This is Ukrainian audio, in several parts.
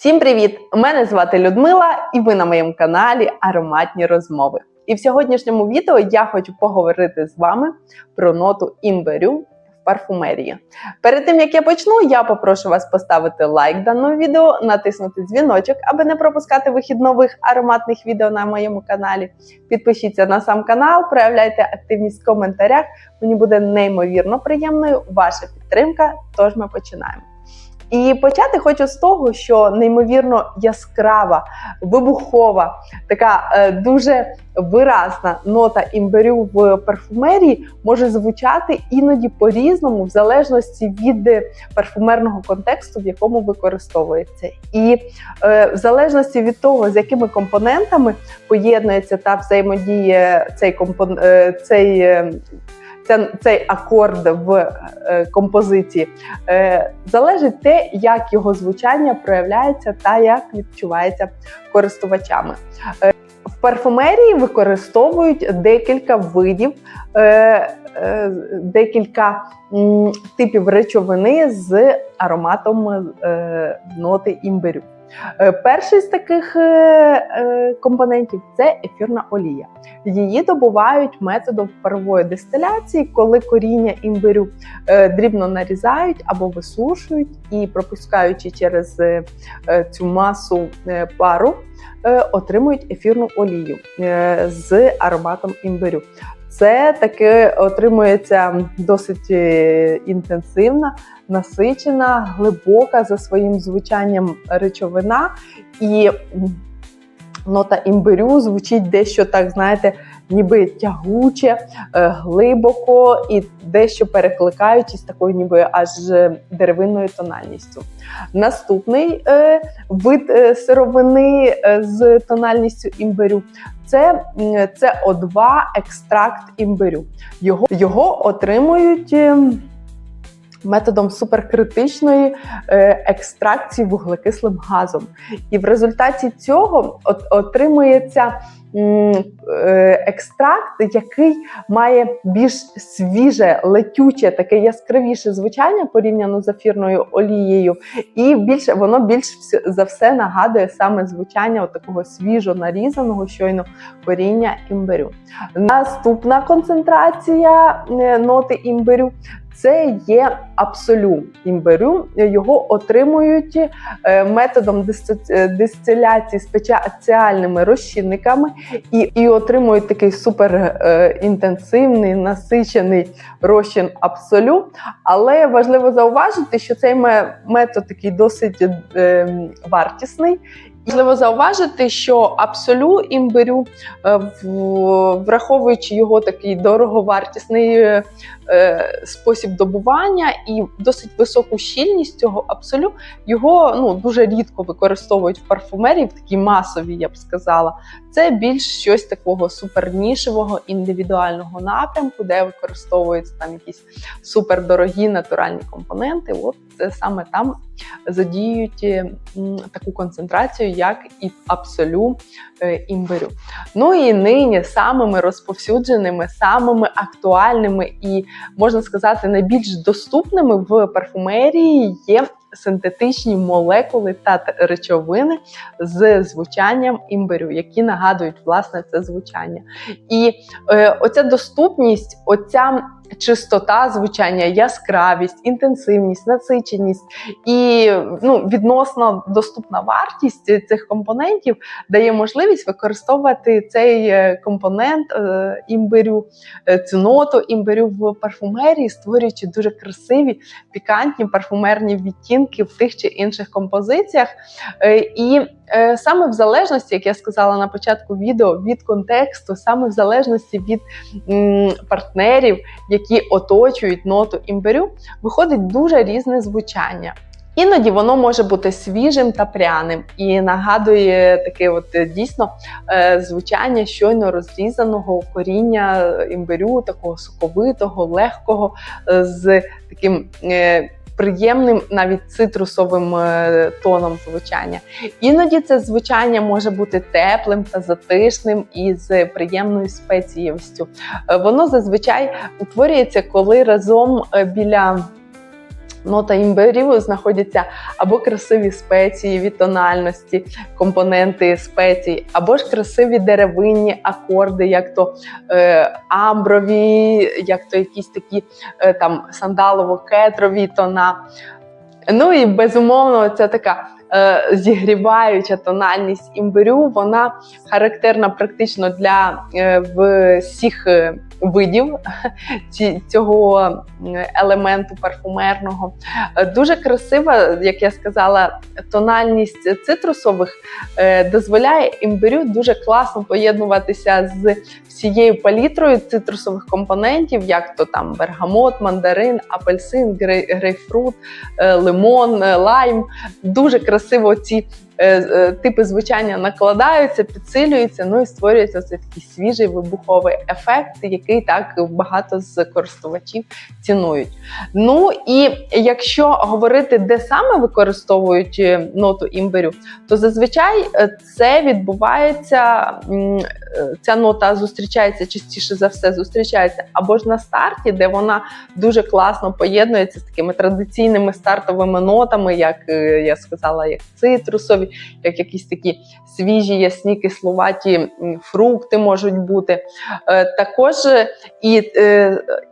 Всім привіт! Мене звати Людмила, і ви на моєму каналі Ароматні розмови. І в сьогоднішньому відео я хочу поговорити з вами про ноту імбирю в парфумерії. Перед тим як я почну, я попрошу вас поставити лайк даному відео, натиснути дзвіночок, аби не пропускати вихід нових ароматних відео на моєму каналі. Підпишіться на сам канал, проявляйте активність в коментарях. Мені буде неймовірно приємною ваша підтримка. Тож ми починаємо. І почати хочу з того, що неймовірно яскрава, вибухова, така е, дуже виразна нота імбирю в парфумерії може звучати іноді по-різному, в залежності від парфумерного контексту, в якому використовується. І е, в залежності від того, з якими компонентами поєднується та взаємодіє цей компон... е, цей. Ця- Цей акорд в е, композиції е, залежить те, як його звучання проявляється та як відчувається користувачами. Е, в парфумерії використовують декілька видів, е, е, декілька м, типів речовини з ароматом е, ноти імбирю. Е, Перший з таких е, е, компонентів це ефірна олія. Її добувають методом парової дистиляції, коли коріння імбирю дрібно нарізають або висушують і пропускаючи через цю масу пару, отримують ефірну олію е, з ароматом імбирю. Це таки отримується досить е, інтенсивна, насичена, глибока за своїм звучанням речовина, і нота імбирю звучить дещо так, знаєте, ніби тягуче, е, глибоко і дещо перекликаючись такою, ніби аж е, деревинною тональністю. Наступний е, вид сировини з тональністю імбирю це м, СО2 екстракт імбирю. Його, його отримують. Методом суперкритичної е, екстракції вуглекислим газом. І в результаті цього отримується е, екстракт, який має більш свіже, летюче, таке яскравіше звучання порівняно з ефірною олією, і більше воно більш за все нагадує саме звучання от такого свіжо нарізаного щойно коріння імбирю. Наступна концентрація е, ноти імбирю. Це є абсолют імбирю. Його отримують е, методом е, дистиляції спеціальними розчинниками і, і отримують такий супер е, інтенсивний, насичений розчин абсолют. Але важливо зауважити, що цей метод такий досить е, вартісний. Важливо зауважити, що абсолю імбирю, е, враховуючи його такий дороговартісний е, е, спосіб добування і досить високу щільність цього абсолю, його ну дуже рідко використовують в парфумерії, в такій масовій, я б сказала. Це більш щось такого супернішевого індивідуального напрямку, де використовуються там якісь супердорогі натуральні компоненти. От це саме там задіють е, таку концентрацію, як і абсолю е, імбирю. Ну і нині самими розповсюдженими, самими актуальними і можна сказати найбільш доступними в парфумерії є. Синтетичні молекули та речовини з звучанням імбирю, які нагадують власне це звучання. І е, оця доступність, оця чистота звучання, яскравість, інтенсивність, насиченість і ну, відносно доступна вартість цих компонентів дає можливість використовувати цей е, компонент е, імбирю, е, цю ноту імбирю в парфумерії, створюючи дуже красиві, пікантні парфумерні відтінки в тих чи інших композиціях. І саме в залежності, як я сказала на початку відео, від контексту, саме в залежності від партнерів, які оточують ноту імбирю, виходить дуже різне звучання. Іноді воно може бути свіжим та пряним і нагадує таке, от е, дійсно е, звучання щойно розрізаного коріння імбирю, такого соковитого, легкого, е, з таким. Приємним навіть цитрусовим е, тоном звучання. Іноді це звучання може бути теплим та затишним і з приємною спецієвістю. Е, Воно зазвичай утворюється, коли разом е, біля Нота імбирю знаходяться або красиві спеції від тональності, компоненти спецій, або ж красиві деревинні акорди, як то е, амброві, як то якісь такі е, там сандалово-кетрові тона. Ну і безумовно, це така е, зігріваюча тональність імбирю. Вона характерна практично для е, всіх е, видів цього елементу парфумерного. Е, Дуже красива, як я сказала, тональність цитрусових е, дозволяє імбирю дуже класно поєднуватися з всією палітрою цитрусових компонентів, як то там бергамот, мандарин, апельсин, грейпфрут, е, лимон, е, лайм. Дуже красиво ці е, типи звучання накладаються, підсилюються, ну і створюється цей такий свіжий вибуховий ефект, який так багато з користувачів цінують. Ну і якщо говорити, де саме використовують ноту імбирю, то зазвичай це відбувається. Ця нота зустрічається частіше за все, зустрічається або ж на старті, де вона дуже класно поєднується з такими традиційними стартовими нотами, як е, я сказала, як цитрусові, як якісь такі свіжі, ясні, кисловаті фрукти можуть бути. Е, Також е, і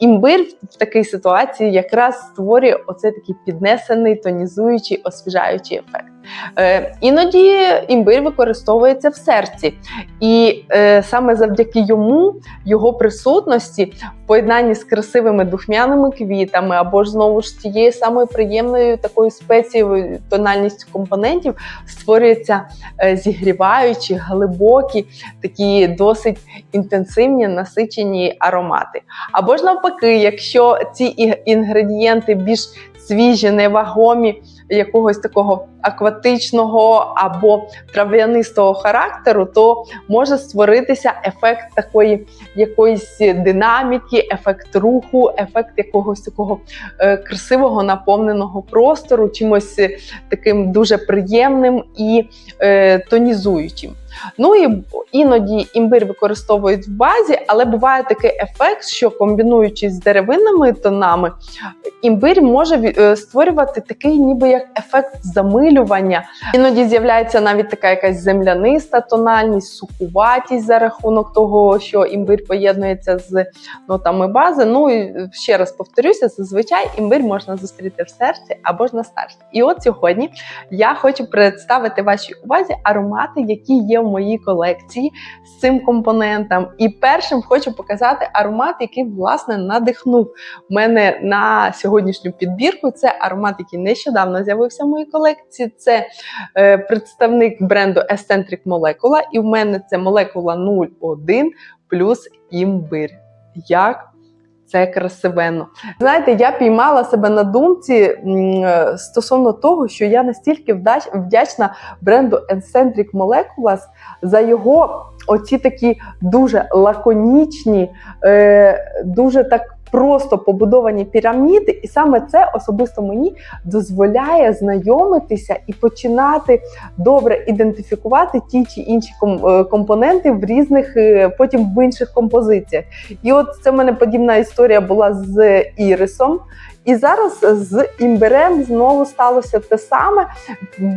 імбир в такій ситуації якраз створює оцей такий піднесений, тонізуючий, освіжаючий ефект. Е, Іноді імбир використовується в серці, і е, саме завдяки йому, його присутності, в поєднанні з красивими духмяними квітами, або ж знову ж тією самою приємною такою спецією тональністю компонентів, створюються е, зігріваючі, глибокі, такі досить інтенсивні насичені аромати. Або ж навпаки, якщо ці інгредієнти більш свіжі, невагомі, якогось такого акватичного або трав'янистого характеру, то може створитися ефект такої якоїсь динаміки, ефект руху, ефект якогось такого е, красивого наповненого простору, чимось таким дуже приємним і е, тонізуючим. Ну і іноді імбир використовують в базі, але буває такий ефект, що комбінуючи з деревинними тонами, імбир може е, створювати такий, ніби як ефект замилювання. Іноді з'являється навіть така якась земляниста тональність, сухуватість за рахунок того, що імбир поєднується з нотами бази. Ну і ще раз повторюся, зазвичай імбир можна зустріти в серці або ж на старті. І от сьогодні я хочу представити вашій увазі аромати, які є в моїй колекції з цим компонентом. І першим хочу показати аромат, який власне надихнув мене на сьогоднішню підбірку. Це аромат, який нещодавно з'явився в моїй колекції. Це е, представник бренду Eccentric Molecula, і в мене це молекула 01 плюс імбир. Як це красивенно. Знаєте, я піймала себе на думці е, стосовно того, що я настільки вдячна бренду Encentric Molecules за його оці такі дуже лаконічні, е, дуже так просто побудовані піраміди, і саме це особисто мені дозволяє знайомитися і починати добре ідентифікувати ті чи інші е, компоненти в різних е, потім в інших композиціях. І от це в мене подібна історія була з ірисом. І зараз з імбирем знову сталося те саме.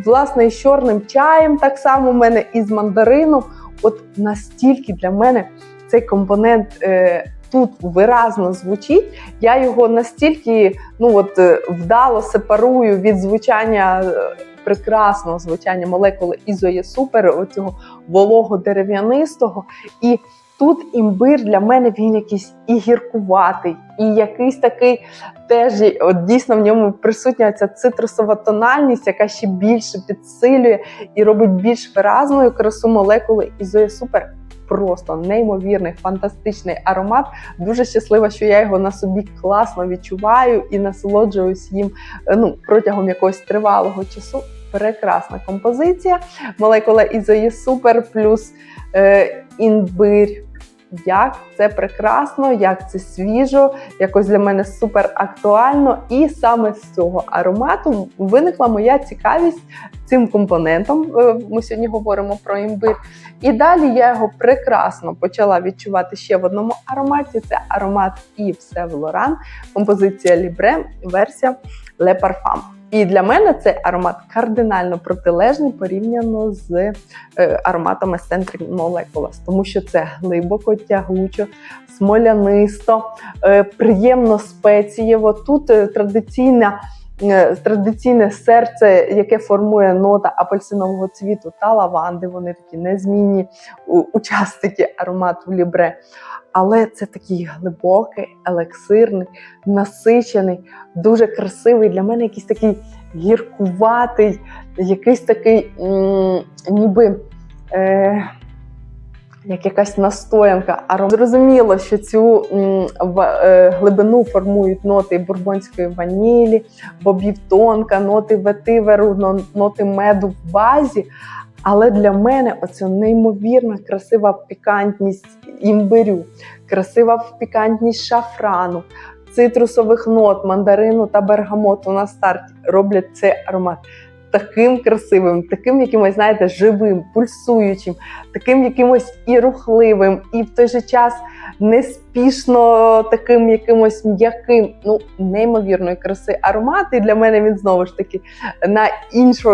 Власне, з чорним чаєм так само у мене і з мандарином. От настільки для мене цей компонент е, тут виразно звучить. Я його настільки ну от е, вдало сепарую від звучання. е, Прекрасного звучання молекули ізоє супер, оцього волого-дерев'янистого. І тут імбир для мене він якийсь і гіркуватий, і якийсь такий теж от дійсно в ньому присутня ця цитрусова тональність, яка ще більше підсилює і робить більш виразною красу молекули ізоє супер. Просто неймовірний, фантастичний аромат. Дуже щаслива, що я його на собі класно відчуваю і насолоджуюсь їм е, ну, протягом якогось тривалого часу. Прекрасна композиція. Молекула ізої супер плюс е, імбир. Як це прекрасно, як це свіжо, якось для мене супер актуально. І саме з цього аромату виникла моя цікавість цим компонентом. Е, Ми сьогодні говоримо про імбир. І далі я його прекрасно почала відчувати ще в одному ароматі. Це аромат Yves Saint композиція Libre, версія Le Parfum. І для мене цей аромат кардинально протилежний порівняно з е, ароматами Centric Molecules, тому що це глибоко тягучо, смолянисто, е, приємно спецієво. Тут е, традиційна. Е, Традиційне серце, яке формує нота апельсинового цвіту та лаванди, вони такі незмінні учасники аромату лібре. Але це такий глибокий, елексирний, насичений, дуже красивий. Для мене якийсь такий гіркуватий, якийсь такий, ніби. Е, як якась настоянка, а зрозуміло, що цю е, глибину формують ноти бурбонської ванілі, бобів тонка, ноти ветиверу, но- ноти меду в базі. Але для мене оця неймовірна красива пікантність імбирю, красива пікантність шафрану, цитрусових нот, мандарину та бергамоту на старті роблять цей аромат таким красивим, таким якимось, знаєте, живим, пульсуючим, таким якимось і рухливим, і в той же час неспішно таким якимось м'яким, ну неймовірної краси аромат. І для мене він знову ж таки на іншу,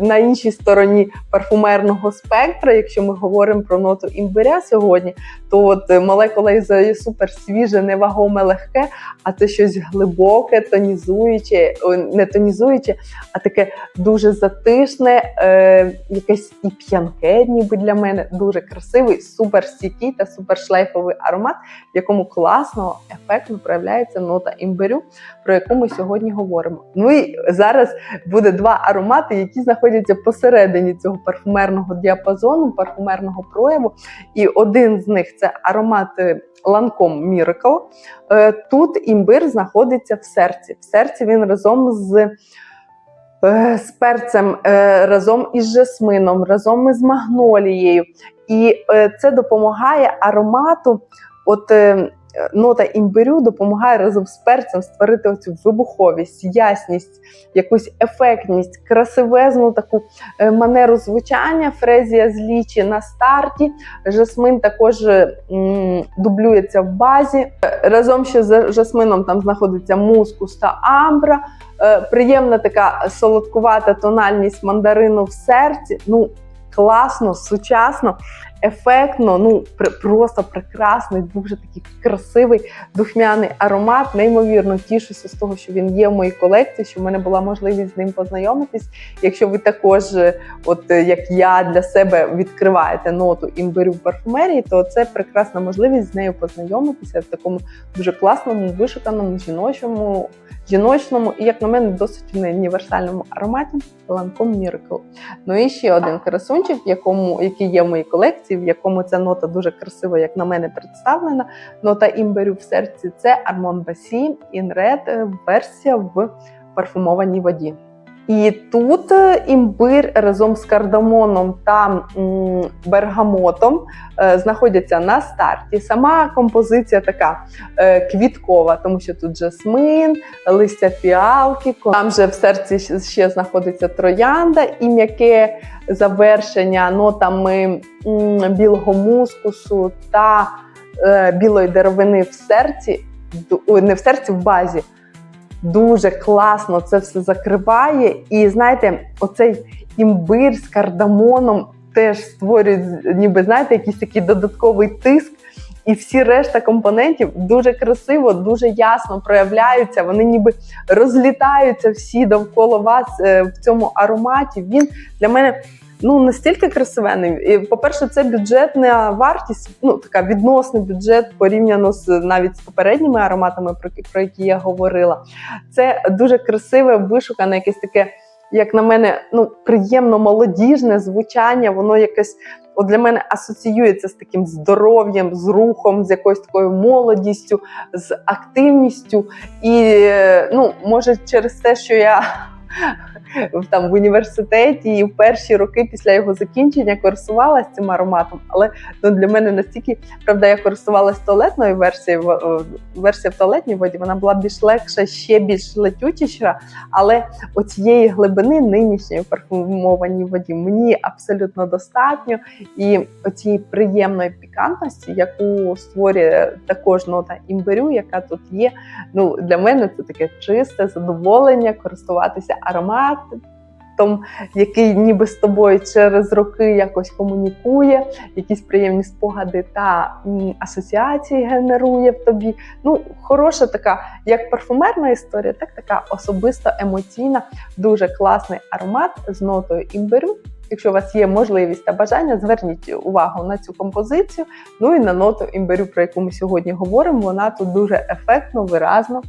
на іншій стороні парфумерного спектра. Якщо ми говоримо про ноту імбиря сьогодні, то от е, молекула ізої супер свіже, невагоме, легке, а це щось глибоке, тонізуюче, не тонізуюче, а таке дуже затишне, е, якесь і п'янке, ніби для мене дуже красивий, супер стійкий та супер шлейфовий аромат, в якому класно, ефектно проявляється нота імбирю, про яку ми сьогодні говоримо. Ну і зараз буде два аромати, які знаходяться посередині цього парфумерного діапазону, парфумерного прояву. І один з них це аромат е, Lancome Miracle. Е, Тут імбир знаходиться в серці. В серці він разом з. е, З перцем е, разом із жасмином, разом із магнолією, і е, це допомагає аромату. От е, нота імбирю допомагає разом з перцем створити оцю вибуховість, ясність, якусь ефектність, красивезну таку е, манеру звучання. Фрезія з лічі на старті. Жасмин також дублюється в базі. Разом ще з жасмином там знаходиться мускус та амбра. Приємна така солодкувата тональність мандарину в серці. Ну, класно, сучасно, ефектно, ну пр- просто прекрасний, дуже такий красивий духмяний аромат. Неймовірно тішуся з того, що він є в моїй колекції, що в мене була можливість з ним познайомитись. Якщо ви також, е, от е, як я для себе відкриваєте ноту імбирю в парфумерії, то це прекрасна можливість з нею познайомитися в такому дуже класному, вишуканому жіночому. Жіночному і, як на мене, досить універсальному ароматі Lancome Miracle. Ну і ще один красунчик, якому, який є в моїй колекції, в якому ця нота дуже красиво, як на мене, представлена. Нота імбирю в серці це Армон Басі Інред версія в парфумованій воді. І тут е, імбир разом з кардамоном та бергамотом е, знаходяться на старті. Сама композиція така е, квіткова, тому що тут жасмин, листя фіалки, там же в серці ще- знаходиться троянда і м'яке завершення нотами білого мускусу та білої деревини в серці, не в серці, в базі. Дуже класно це все закриває. І знаєте, оцей імбир з кардамоном теж створюють ніби знаєте, якийсь такий додатковий тиск. І всі решта компонентів дуже красиво, дуже ясно проявляються. Вони ніби розлітаються всі довкола вас е, в цьому ароматі. Він для мене ну настільки красивенний. По-перше, це бюджетна вартість, ну така відносний бюджет порівняно з навіть з попередніми ароматами, про, про які я говорила. Це дуже красиве, вишукане, якесь таке, як на мене, ну приємно молодіжне звучання. Воно якесь. От для мене асоціюється з таким здоров'ям, з рухом, з якоюсь такою молодістю, з активністю. І ну, може, через те, що я там в університеті і в перші роки після його закінчення користувалася цим ароматом. Але ну, для мене настільки, правда, я користувалася туалетною версією, версія в туалетній воді, вона була більш легша, ще більш летючіша, але оцієї глибини нинішньої парфумованій воді мені абсолютно достатньо. І оцієї приємної пікантності, яку створює також нота імбирю, яка тут є. Ну для мене це таке чисте задоволення користуватися ароматом. Який ніби з тобою через роки якось комунікує, якісь приємні спогади та асоціації генерує в тобі. Ну, хороша така, як парфумерна історія, так така особисто емоційна, дуже класний аромат з нотою імбирю. Якщо у вас є можливість та бажання, зверніть увагу на цю композицію. Ну і на ноту імбирю, про яку ми сьогодні говоримо, вона тут дуже ефектно, виразно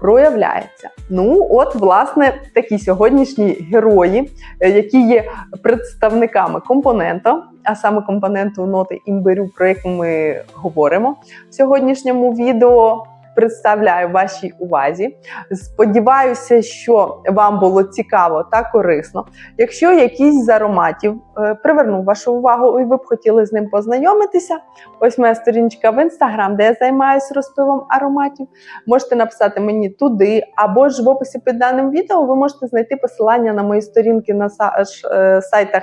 проявляється. Ну, от, власне, такі сьогоднішні герої, е, які є представниками компонента, а саме компоненту ноти імбирю, про яку ми говоримо в сьогоднішньому відео. Представляю вашій увазі. Сподіваюся, що вам було цікаво та корисно. Якщо якийсь з ароматів е, привернув вашу увагу і ви б хотіли з ним познайомитися, ось моя сторіночка в інстаграм, де я займаюся розпивом ароматів. Можете написати мені туди, або ж в описі під даним відео ви можете знайти посилання на мої сторінки на ш- е, сайтах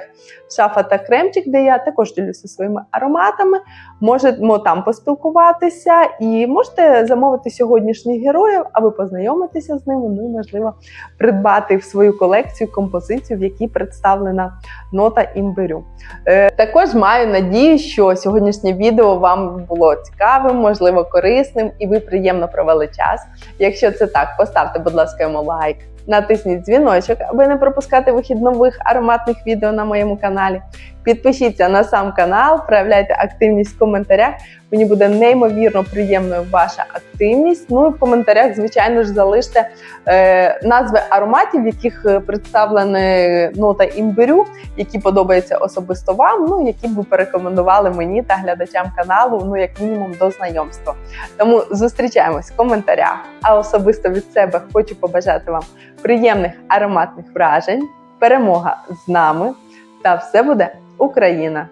Шафа та Кремчик, де я також ділюся своїми ароматами. Можемо там поспілкуватися і можете замовити сьогоднішніх героїв, аби познайомитися з ними. Ну і можливо придбати в свою колекцію композицію, в якій представлена нота імбирю. Е, також маю надію, що сьогоднішнє відео вам було цікавим, можливо, корисним, і ви приємно провели час. Якщо це так, поставте, будь ласка, йому лайк. Натисніть дзвіночок, аби не пропускати вихід нових ароматних відео на моєму каналі. Підпишіться на сам канал, проявляйте активність в коментарях. Мені буде неймовірно приємною ваша активність. Ну і в коментарях, звичайно ж, залиште е, назви ароматів, в яких е, представлена нота імбирю, які подобаються особисто вам, ну які б ви порекомендували мені та глядачам каналу, ну як мінімум до знайомства. Тому зустрічаємось в коментарях. А особисто від себе хочу побажати вам приємних ароматних вражень, перемога з нами, та все буде Україна!